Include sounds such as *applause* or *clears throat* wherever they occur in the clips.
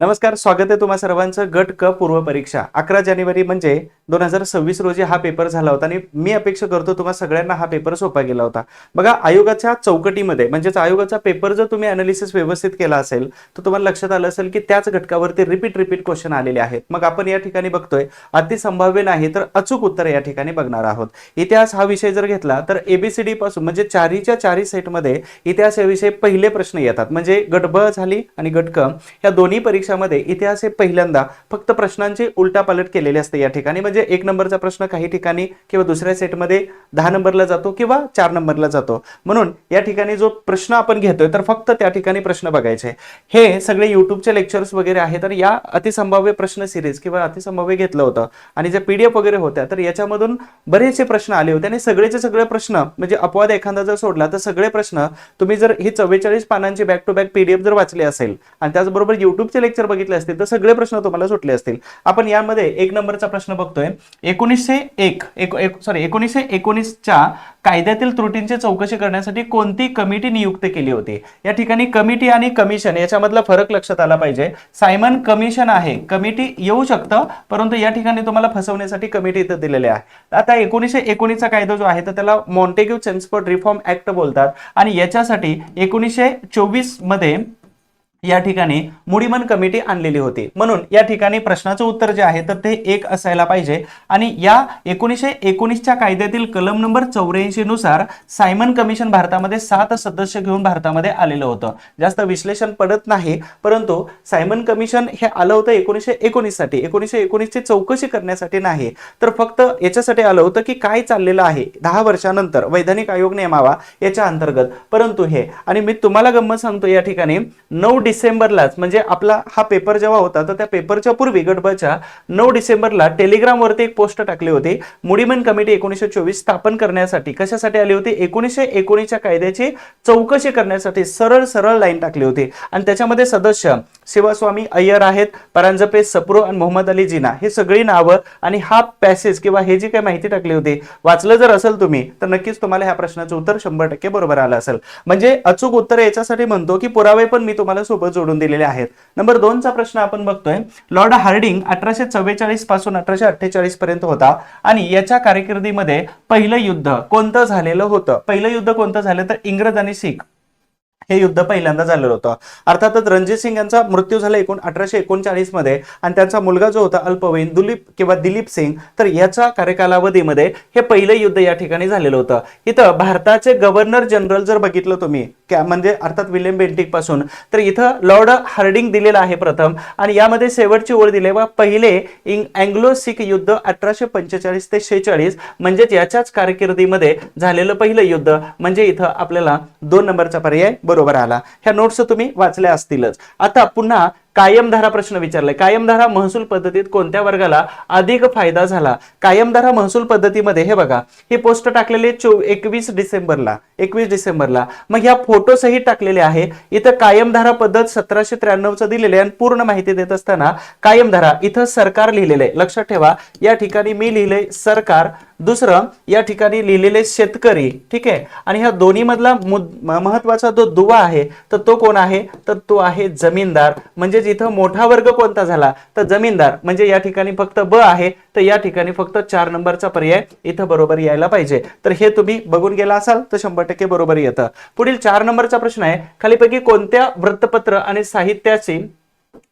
नमस्कार स्वागत आहे तुम्हा सर्वांचं गट क पूर्व परीक्षा. अकरा जानेवारी म्हणजे दोन हजार सव्वीस रोजी हा पेपर झाला होता आणि मी अपेक्षा करतो तुम्हाला सगळ्यांना हा पेपर सोपा गेला होता. बघा आयोगाच्या चौकटीमध्ये म्हणजेच आयोगाचा पेपर जर तुम्ही अनालिसिस व्यवस्थित केला असेल तर तुम्हाला लक्षात आलं असेल की त्याच घटकावरती रिपीट रिपीट क्वेश्चन आलेले आहेत. मग आपण या ठिकाणी बघतोय अतिसंभाव्य नाही तर अचूक उत्तर या ठिकाणी बघणार आहोत. इतिहास हा विषय जर घेतला तर एबीसीडी पासून म्हणजे चारीच्या चारी सेटमध्ये इतिहास या विषयी पहिले प्रश्न येतात. म्हणजे गट ब झाली आणि गट क या दोन्ही परीक्षामध्ये इतिहास हे पहिल्यांदा फक्त प्रश्नांची उलटापालट केलेली असते या ठिकाणी. म्हणजे म्हणजे एक नंबरचा प्रश्न काही ठिकाणी किंवा दुसऱ्या सेटमध्ये दहा नंबरला जातो किंवा चार नंबरला जातो. म्हणून या ठिकाणी जो प्रश्न आपण घेतोय तर फक्त त्या ठिकाणी प्रश्न बघायचे. हे सगळे युट्यूबचे लेक्चर्स वगैरे आहेत तर या अतिसंभाव्य प्रश्न सिरीज किंवा अतिसंभाव्य घेतलं होतं आणि ज्या पीडीएफ वगैरे होत्या तर याच्यामधून बरेचसे प्रश्न आले होते आणि सगळेचे सगळे प्रश्न म्हणजे अपवाद एखादा जर सोडला तर सगळे प्रश्न तुम्ही जर ही चव्वेचाळीस पानांची बॅक टू बॅक पीडीएफ जर वाचली असेल आणि त्याचबरोबर युट्यूबचे लेक्चर बघितले असतील तर सगळे प्रश्न तुम्हाला सुटले असतील. आपण यामध्ये एक नंबरचा प्रश्न बघतोय. एकोणीसशे एक सॉरी एकोणीसशे एकोणीसच्या कायद्यातील त्रुटींची चौकशी करण्यासाठी कोणती कमिटी नियुक्त केली होती? या ठिकाणी कमिटी आणि कमिशन याच्यामधला फरक लक्षात आला पाहिजे. सायमन कमिशन आहे. कमिटी येऊ शकतं परंतु या ठिकाणी तुम्हाला फसवण्यासाठी कमिटी इथं दिलेली आहे. आता एकोणीसशे एकोणीसचा कायदा जो आहे तर त्याला मॉन्टेग्यू चेन्सफोर्ड रिफॉर्म ऍक्ट बोलतात. आणि याच्यासाठी एकोणीसशे चोवीसमध्ये या ठिकाणी मुडीमन कमिटी आणलेली होती. म्हणून या ठिकाणी प्रश्नाचं उत्तर जे आहे तर ते एक असायला पाहिजे. आणि या एकोणीसशे एकोणीसच्या कायद्यातील कलम नंबर चौऱ्याऐंशी नुसार सायमन कमिशन भारतामध्ये सात सदस्य घेऊन भारतामध्ये आलेलं होतं. जास्त विश्लेषण पडत नाही परंतु सायमन कमिशन हे आलं होतं एकोणीसशे एकोणीससाठी. एकोणीसशे एकोणीसची चौकशी करण्यासाठी नाही. तर फक्त याच्यासाठी आलं होतं की काय चाललेलं आहे. दहा वर्षानंतर वैधानिक आयोग नेमावा याच्या अंतर्गत. परंतु हे आणि मी तुम्हाला गंमत सांगतो या ठिकाणी नऊ डिसेंबरलाच म्हणजे आपला हा पेपर जेव्हा होता तर त्या पेपरच्या पूर्वी गटबच्या नऊ डिसेंबरला टेलिग्रामवरती एक पोस्ट टाकली होती. मुडीमन कमिटी एकोणीसशे चोवीस स्थापन करण्यासाठी कशासाठी आली होती? एकोणीसशे एकोणीसच्या कायद्याची चौकशी करण्यासाठी सरळ सरळ लाईन टाकली होती. आणि त्याच्यामध्ये सदस्य शिवास्वामी अय्यर आहेत परांजपे सप्रो आणि मोहम्मद अली जिना. हे सगळी नावं आणि हा पॅसेज किंवा हे जी काही माहिती टाकली होती वाचलं जर असेल तुम्ही तर नक्कीच तुम्हाला ह्या प्रश्नाचं उत्तर शंभर टक्के बरोबर आलं असेल. म्हणजे अचूक उत्तर याच्यासाठी म्हणतो की पुरावे पण मी तुम्हाला सोबत जोडून दिलेले आहेत. नंबर दोनचा प्रश्न आपण बघतोय. लॉर्ड हार्डिंग अठराशे चव्वेचाळीसपासून अठराशे अठ्ठेचाळीस पर्यंत होता आणि याच्या कारकिर्दीमध्ये पहिलं युद्ध कोणतं झालेलं होतं? पहिलं युद्ध कोणतं झालं? तर इंग्रज आणि शीख हे युद्ध पहिल्यांदा झालेलं होतं. अर्थातच रणजित सिंग यांचा मृत्यू झाला एकूण अठराशे एकोणचाळीसमध्ये आणि त्यांचा मुलगा जो होता अल्पवयीन दुलीप किंवा दिलीप सिंग तर याच्या कार्यकालावधीमध्ये हे पहिलं युद्ध या ठिकाणी झालेलं होतं. इथं भारताचे गव्हर्नर जनरल जर बघितलं तुम्ही म्हणजे अर्थात विल्यम बेंटिकपासून तर इथं लॉर्ड हार्डिंग दिलेलं आहे प्रथम आणि यामध्ये शेवटची ओळ दिली व पहिले इंग अँग्लो सिख युद्ध अठराशे पंचेचाळीस ते शेहेचाळीस म्हणजेच याच्याच कारकिर्दीमध्ये झालेलं पहिलं युद्ध. म्हणजे इथं आपल्याला दोन नंबरचा पर्याय बरोबर आला. ह्या नोट्स तुम्ही वाचल्या असतीलच. आता पुन्हा कायमधारा प्रश्न विचारलाय कायमधारा महसूल पद्धतीत कोणत्या वर्गाला अधिक फायदा झाला? कायमधारा महसूल पद्धतीमध्ये हे बघा हे पोस्ट टाकलेले चो एकवीस डिसेंबरला. एकवीस डिसेंबरला. मग ह्या फोटोसही टाकलेले आहे. इथं कायमधारा पद्धत सतराशे त्र्याण्णवचं दिलेले आणि पूर्ण माहिती देत असताना कायमधारा इथं सरकार लिहिलेलं आहे. लक्षात ठेवा या ठिकाणी मी लिहिलंय सरकार दुसरं या ठिकाणी लिहिलेले शेतकरी ठीक आहे? आणि ह्या दोन्ही मधला मुद- महत्त्वाचा जो दुवा आहे तर तो कोण आहे? तर तो आहे जमीनदार. म्हणजे जिथं मोठा वर्ग कोणता झाला? तर जमीनदार. म्हणजे या ठिकाणी फक्त ब आहे तर या ठिकाणी फक्त चार नंबरचा पर्याय इथं बरोबर यायला पाहिजे. तर हे तुम्ही बघून गेला असाल तर शंभर टक्के बरोबर येतं. पुढील चार नंबरचा प्रश्न आहे खालीपैकी कोणत्या वृत्तपत्र आणि साहित्याची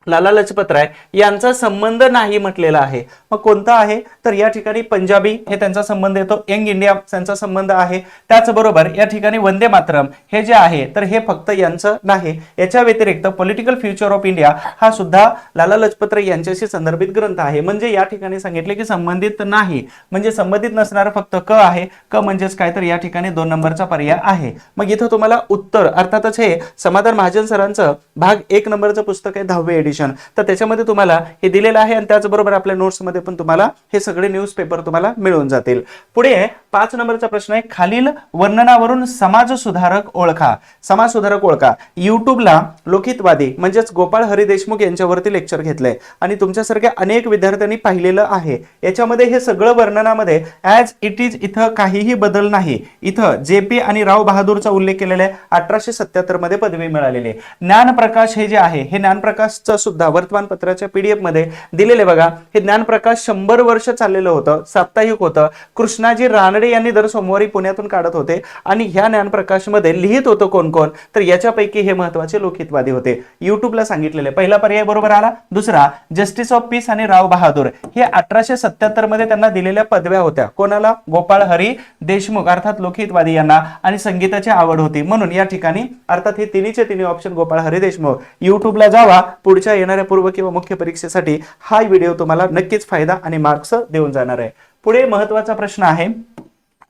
लाला लजपत राय यांचा संबंध नाही म्हटलेला आहे. मग कोणता आहे? तर या ठिकाणी पंजाबी हे त्यांचा संबंध येतो. यंग इंडिया त्यांचा संबंध आहे. त्याचबरोबर या ठिकाणी वंदे मातरम हे जे आहे तर हे फक्त यांचं नाही. याच्या व्यतिरिक्त पॉलिटिकल फ्युचर ऑफ इंडिया हा सुद्धा लाला लजपत राय यांच्याशी संदर्भित ग्रंथ आहे. म्हणजे या ठिकाणी सांगितले की संबंधित नाही. म्हणजे संबंधित नसणारा फक्त क आहे. क म्हणजेच काय? तर या ठिकाणी दोन नंबरचा पर्याय आहे. मग इथं तुम्हाला उत्तर अर्थातच हे समाधान महाजन सरांचं भाग एक नंबरचं पुस्तक आहे दहावे एडिशन तर त्याच्यामध्ये तुम्हाला हे दिलेलं आहे आणि त्याचबरोबर आपल्या नोट्समध्ये पण तुम्हाला हे सगळे न्यूजपेपर तुम्हाला मिळून जातील. पुढे पाच नंबरचा प्रश्न आहे खालील वर्णनावरून समाज सुधारक ओळखा. समाज सुधारक ओळखा. युट्यूबला लोकितवादी म्हणजेच गोपाळ हरी देशमुख यांच्यावरती लेक्चर घेतलंय. आणि तुमच्यासारख्या अनेक विद्यार्थ्यांनी पाहिलेलं आहे. याच्यामध्ये हे सगळं वर्णनामध्ये ॲज इट इज इथं काहीही बदल नाही. इथं जे पी आणि राव बहादूरचा उल्लेख केलेला आहे अठराशे सत्याहत्तरमध्ये पदवी मिळालेली आहे. ज्ञानप्रकाश हे जे आहे हे ज्ञानप्रकाशचं सुद्धा वर्तमानपत्राच्या पीडीएफमध्ये दिलेले बघा. हे ज्ञानप्रकाश शंभर वर्ष चाललेलं होतं साप्ताहिक होतं. कृष्णाजी रानडे यांनी दर सोमवारी पुण्यातून काढत होते आणि ह्या ज्ञानप्रकाशमध्ये लिहित होतं कोण कोण? तर याच्यापैकी हे महत्त्वाचे लोकहितवादी होते. युट्यूबला सांगितलेले. पहिला पर्याय बरोबर आला. दुसरा जस्टिस ऑफ पीस आणि राव बहादूर. हे अठराशे सत्याहत्तरमध्ये त्यांना दिलेल्या पदव्या होत्या. कोणाला? गोपाळ हरी देशमुख अर्थात लोकहितवादी यांना. आणि संगीताची आवड होती. म्हणून या ठिकाणी अर्थात हे तिन्हीचे तिन्ही ऑप्शन गोपाळ हरी देशमुख. युट्यूबला जावा. पुढच्या येणाऱ्या पूर्व किंवा मुख्य परीक्षेसाठी हा व्हिडिओ तुम्हाला नक्कीच फायदा आणि मार्क्स देऊन जाणार आहे. पुढे महत्त्वाचा प्रश्न आहे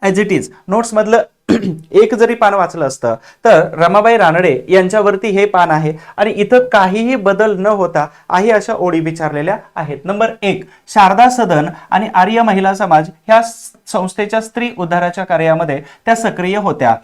ॲज इट इज नोट्स मधलं *clears throat* एक जरी पान वाचलं असतं तर रमाबाई रानडे यांच्यावरती हे पान आहे आणि इथं काहीही बदल न होता आहे अशा ओळी विचारलेल्या आहेत. नंबर एक शारदा सदन आणि आर्य महिला समाज ह्या संस्थेच्या स्त्री उद्धाराच्या कार्यामध्ये त्या सक्रिय होत्या.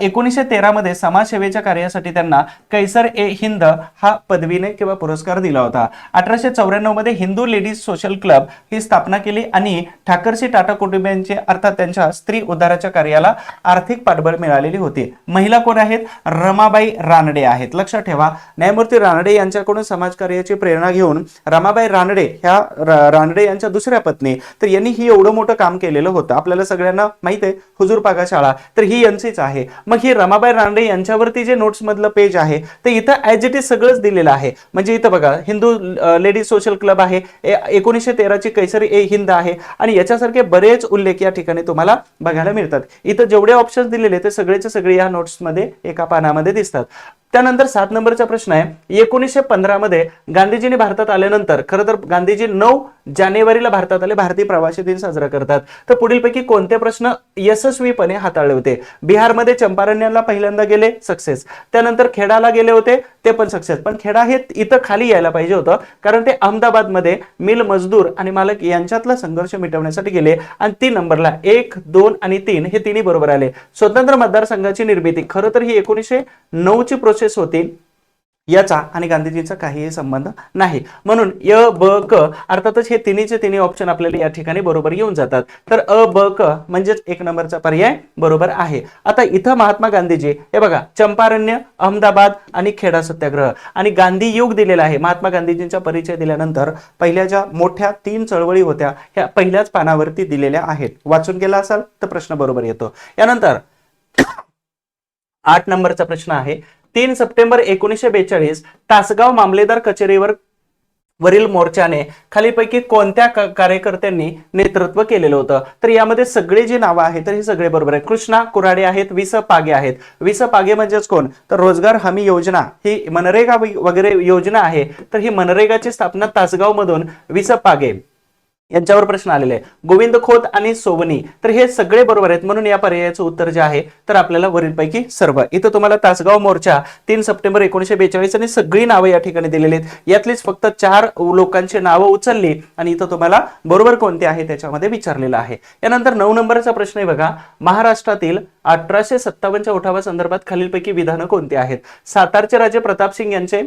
एकोणीसशे तेरामध्ये समाजसेवेच्या कार्यासाठी त्यांना कैसर ए हिंद हा पदवीने किंवा पुरस्कार दिला होता. अठराशे चौऱ्याण्णवमध्ये हिंदू लेडीज सोशल क्लब ही स्थापना केली आणि ठाकरसी टाटा कुटुंबियांचे अर्थात त्यांच्या स्त्री उद्धाराच्या कार्याला आर्थिक पाठबळ मिळालेली होती. महिला कोण आहेत? रमाबाई रानडे आहेत. लक्षात ठेवा न्यायमूर्ती रानडे यांच्याकडून समाजकार्याची प्रेरणा घेऊन रमाबाई रानडे ह्या र- रानडे यांच्या दुसऱ्या पत्नी तर यांनी ही एवढं मोठं काम केलेलं होतं. आपल्याला सगळ्यांना माहीत आहे हुजूर पागा शाळा. तर ही यांचीच आहे. मग ही रमाबाई रानडे यांच्यावरती जे नोट्स मधलं पेज आहे ते इथं ॲज इट इज सगळंच दिलेलं आहे. म्हणजे इथं बघा हिंदू लेडीज सोशल क्लब आहे. एकोणीसशे तेराची कैसरी ए हिंद आहे. आणि याच्यासारखे बरेच उल्लेख या ठिकाणी तुम्हाला बघायला मिळतात. इथं जेवढे ऑप्शन्स दिलेले ते सगळेचे सगळे या नोट्समध्ये एका पानामध्ये दिसतात. त्यानंतर सात नंबरचा प्रश्न आहे. एकोणीसशे पंधरा मध्ये गांधीजींनी भारतात आल्यानंतर खरं तर गांधीजी नऊ जानेवारीला भारतात आले भारतीय प्रवासी दिन साजरा करतात. तर पुढीलपैकी कोणते प्रश्न यशस्वीपणे हाताळले होते? बिहारमध्ये चंपारण्याला पहिल्यांदा गेले सक्सेस त्यानंतर खेडाला गेले होते ते पण सक्सेस पण खेडा हे इथं खाली यायला पाहिजे होतं कारण ते अहमदाबादमध्ये मिल मजदूर आणि मालक यांच्यातला संघर्ष मिटवण्यासाठी गेले. आणि तीन नंबरला एक दोन आणि तीन हे तिन्ही बरोबर आले. स्वतंत्र मतदारसंघाची निर्मिती खरं तर ही एकोणीसशे नऊची प्रोसेस होती याचा आणि गांधीजींचा काहीही संबंध नाही. म्हणून य ब क अर्थातच हे तिन्हीचे तिन्ही ऑप्शन आपल्याला या ठिकाणी बरोबर येऊन जातात. तर अ ब क म्हणजेच एक नंबरचा पर्याय बरोबर आहे. आता इथं महात्मा गांधीजी हे बघा चंपारण्य अहमदाबाद आणि खेडा सत्याग्रह आणि गांधी युग दिलेला आहे. महात्मा गांधीजींचा परिचय दिल्यानंतर पहिल्या ज्या मोठ्या तीन चळवळी होत्या ह्या पहिल्याच पानावरती दिलेल्या आहेत. वाचून गेला असाल तर प्रश्न बरोबर येतो. यानंतर आठ नंबरचा प्रश्न आहे. तीन सप्टेंबर एकोणीसशे बेचाळीस तासगाव मामलेदार कचेरीवर वरील मोर्चाने खालीपैकी कोणत्या कार्यकर्त्यांनी नेतृत्व केलेलं होतं? तर यामध्ये सगळे जे नावं आहेत तर हे सगळे बरोबर आहे कृष्णा कुराडे आहेत विस पागे आहेत. विस पागे म्हणजेच कोण? तर रोजगार हमी योजना. ही मनरेगा वगैरे योजना आहे. तर ही मनरेगाची स्थापना तासगाव मधून विस पागे यांच्यावर प्रश्न आलेले आहे गोविंद खोत आणि सोवनी. तर हे सगळे बरोबर आहेत. म्हणून या पर्यायाचं उत्तर जे आहे तर आपल्याला वरीलपैकी सर्व. इथं तुम्हाला तासगाव मोर्चा तीन सप्टेंबर एकोणीशे बेचाळीस आणि सगळी नावं या ठिकाणी दिलेली आहेत. यातलीच फक्त चार लोकांची नावं उचलली आणि इथं तुम्हाला बरोबर कोणते आहे त्याच्यामध्ये विचारलेलं आहे. यानंतर नऊ नंबरचा प्रश्न आहे बघा. महाराष्ट्रातील अठराशे सत्तावन्नच्या उठावा संदर्भात खालीलपैकी विधानं कोणती आहेत? सातारचे राजे प्रताप सिंग यांचे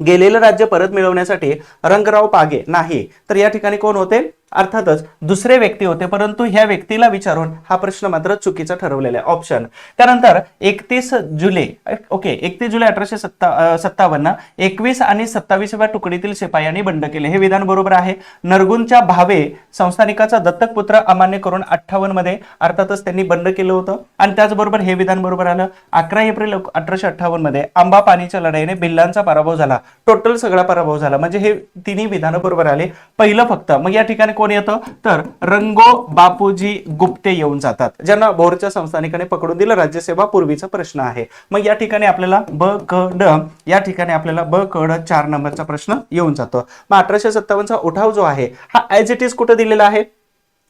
गेलेलं राज्य परत मिळवण्यासाठी रंगराव पागे नाही. तर या ठिकाणी कोण होते? अर्थातच दुसरे व्यक्ती होते परंतु ह्या व्यक्तीला विचारून हा प्रश्न मात्र चुकीचा ठरवलेला आहे. ऑप्शन त्यानंतर एकतीस जुलै ओके एकतीस जुलै अठराशे सत्ता सत्तावन्न एकवीस आणि सत्तावीसव्या तुकडीतील शिपायांनी बंड केले. हे विधान बरोबर आहे. नरगुनच्या भावे संस्थानिकाचा दत्तक पुत्र अमान्य करून अठ्ठावन्नमध्ये अर्थातच त्यांनी बंड केलं होतं. आणि त्याचबरोबर हे विधान बरोबर आलं. अकरा एप्रिल अठराशे अठ्ठावन्नमध्ये आंबा पाणीच्या लढाईने भिल्लांचा पराभव झाला. टोटल सगळा पराभव झाला. म्हणजे हे तिन्ही विधानं बरोबर आले. पहिलं फक्त. मग या ठिकाणी कोण येतं? तर रंगो बापूजी गुप्ते येऊन जातात. ज्यांना भोरच्या संस्थानिकाने पकडून दिलं राज्यसेवा पूर्वीचा प्रश्न आहे. मग या ठिकाणी आपल्याला ब क ड या ठिकाणी आपल्याला ब क ड चार नंबरचा प्रश्न येऊन जातो. मग अठराशे सत्तावन्नचा उठाव जो आहे हा ऍज इट इज कुठं दिलेला आहे?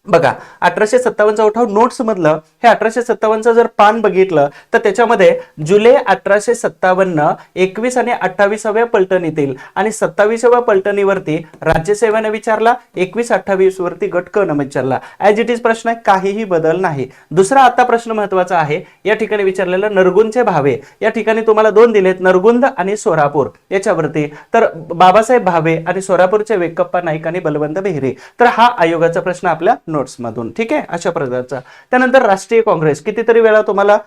बघा अठराशे सत्तावन्नचा उठाव नोट्स मधलं हे अठराशे सत्तावन्नचं जर पान बघितलं तर त्याच्यामध्ये जुलै अठराशे सत्तावन्न एकवीस आणि अठ्ठावीसाव्या पलटणीतील आणि सत्तावीसाव्या पलटणीवरती राज्यसेवेने विचारला एकवीस अठ्ठावीस वरती गट क न विचारला. ॲज इट इज प्रश्न आहे काहीही बदल नाही. दुसरा आता प्रश्न महत्त्वाचा आहे या ठिकाणी विचारलेला नरगुंदचे भावे. या ठिकाणी तुम्हाला दोन दिलेत नरगुंद आणि सोरापूर याच्यावरती. तर बाबासाहेब भावे आणि सोरापूरचे वेकप्पा नाईक आणि बलवंत बेहरे. तर हा आयोगाचा प्रश्न आपल्या नोट्समधून ठीक आहे? अशा प्रकारचा. त्यानंतर राष्ट्रीय काँग्रेस. कितीतरी वेळा तुम्हाला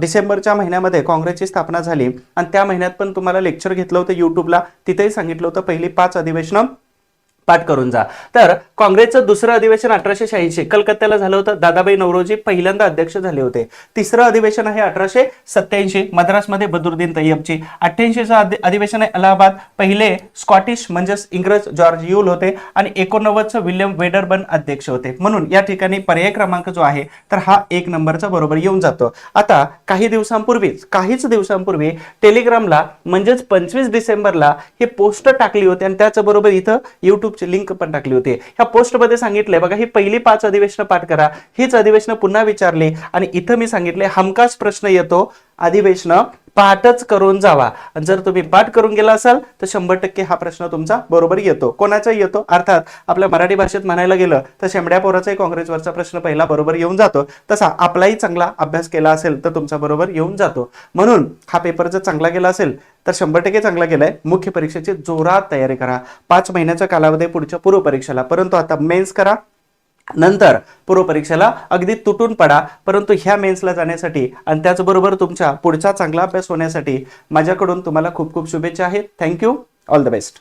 डिसेंबरच्या महिन्यामध्ये काँग्रेसची स्थापना झाली. आणि त्या महिन्यात पण तुम्हाला लेक्चर घेतलं होतं युट्यूबला तिथेही सांगितलं होतं पहिली पाच अधिवेशनं पाठ करून जा. तर काँग्रेसचं दुसरं अधिवेशन अठराशे शहाऐंशी कलकत्त्याला झालं होतं. दादाबाई नवरोजी पहिल्यांदा अध्यक्ष झाले होते. तिसरं अधिवेशन आहे अठराशे सत्याऐंशी मद्रासमध्ये बदुरुद्दीन तय्यबची अठ्ठ्याऐंशीचं अधि अधिवेशन आहे अलाहाबाद. पहिले स्कॉटिश म्हणजेच इंग्रज जॉर्ज युल होते आणि एकोणनव्वदचं विल्यम वेडरबन अध्यक्ष होते. म्हणून या ठिकाणी पर्याय क्रमांक जो आहे तर हा एक नंबरचा बरोबर येऊन जातो. आता काही दिवसांपूर्वीच काहीच दिवसांपूर्वी टेलिग्रामला म्हणजेच पंचवीस डिसेंबरला हे पोस्ट टाकली होती आणि त्याचबरोबर इथं युट्यूबची लिंक पण टाकली होती. ह्या पोस्टमध्ये सांगितलंय बघा ही पहिली पाच अधिवेशनं पाठ करा. हीच अधिवेशनं पुन्हा विचारली आणि इथं मी सांगितले हमखास प्रश्न येतो अधिवेशनं पाठच करून जावा. आणि जर तुम्ही पाठ करून गेला असाल तर शंभर टक्के हा प्रश्न तुमचा बरोबर येतो. कोणाचा येतो? अर्थात आपल्या मराठी भाषेत म्हणायला गेलं तर शेंबड्या पोराचाही काँग्रेसवरचा प्रश्न पहिला बरोबर येऊन जातो. तसा आपलाही चांगला अभ्यास केला असेल तर तुमचा बरोबर येऊन जातो. म्हणून हा पेपर जर चांगला गेला असेल तर शंभर टक्के चांगला केलाय. मुख्य परीक्षेची जोरात तयारी करा. पाच महिन्याचा कालावधी पुढच्या पूर्व परीक्षेला. परंतु आता मेन्स करा. नंतर पूर्व परीक्षेला अगदी तुटून पडा. परंतु ह्या मेन्सला जाण्यासाठी आणि त्याचबरोबर तुमच्या पुढचा चांगला अभ्यास होण्यासाठी माझ्याकडून तुम्हाला खूप खूप शुभेच्छा आहेत. Thank you all the best